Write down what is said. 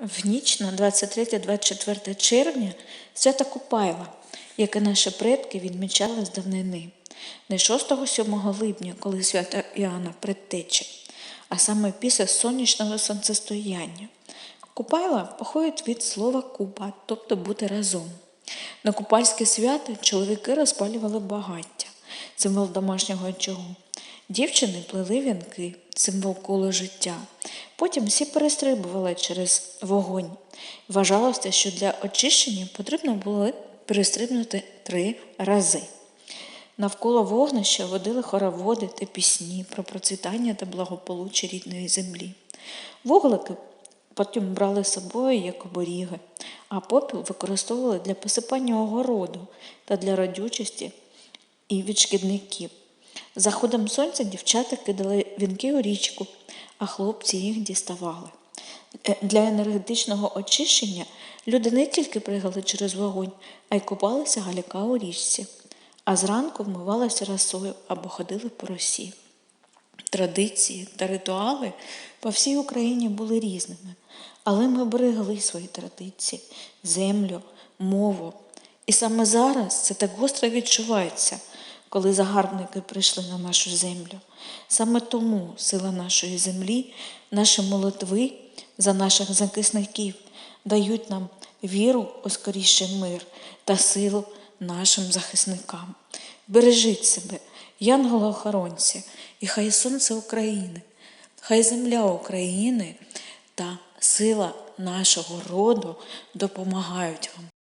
В ніч на 23-24 червня свято Купайла, яке наші предки відмічали з давнини. Не 6-7 липня, коли свято Іоанна Предтечі, а саме після сонячного сонцестояння. Купайла походить від слова купа, тобто бути разом. На купальське свято чоловіки розпалювали багаття, символ домашнього очагу. Дівчини плели вінки, символ коло життя. Потім всі перестрибували через вогонь. Вважалося, що для очищення потрібно було перестрибнути три рази. Навколо вогнища водили хороводи та пісні про процвітання та благополуччя рідної землі. Вуглики потім брали з собою як оберіги, а попіл використовували для посипання огороду та для родючості і від шкідників. Заходом сонця дівчата кидали вінки у річку, а хлопці їх діставали. Е, Для енергетичного очищення люди не тільки пригали через вогонь, а й купалися галяка у річці, а зранку вмивалися росою або ходили по росі. Традиції та ритуали по всій Україні були різними, але ми берегли свої традиції, землю, мову. І саме зараз це так гостро відчувається, коли загарбники прийшли на нашу землю. Саме тому сила нашої землі, наші молитви за наших захисників дають нам віру у скоріший мир та силу нашим захисникам. Бережіть себе, янголи-охоронці, і хай сонце України, хай земля України та сила нашого роду допомагають вам.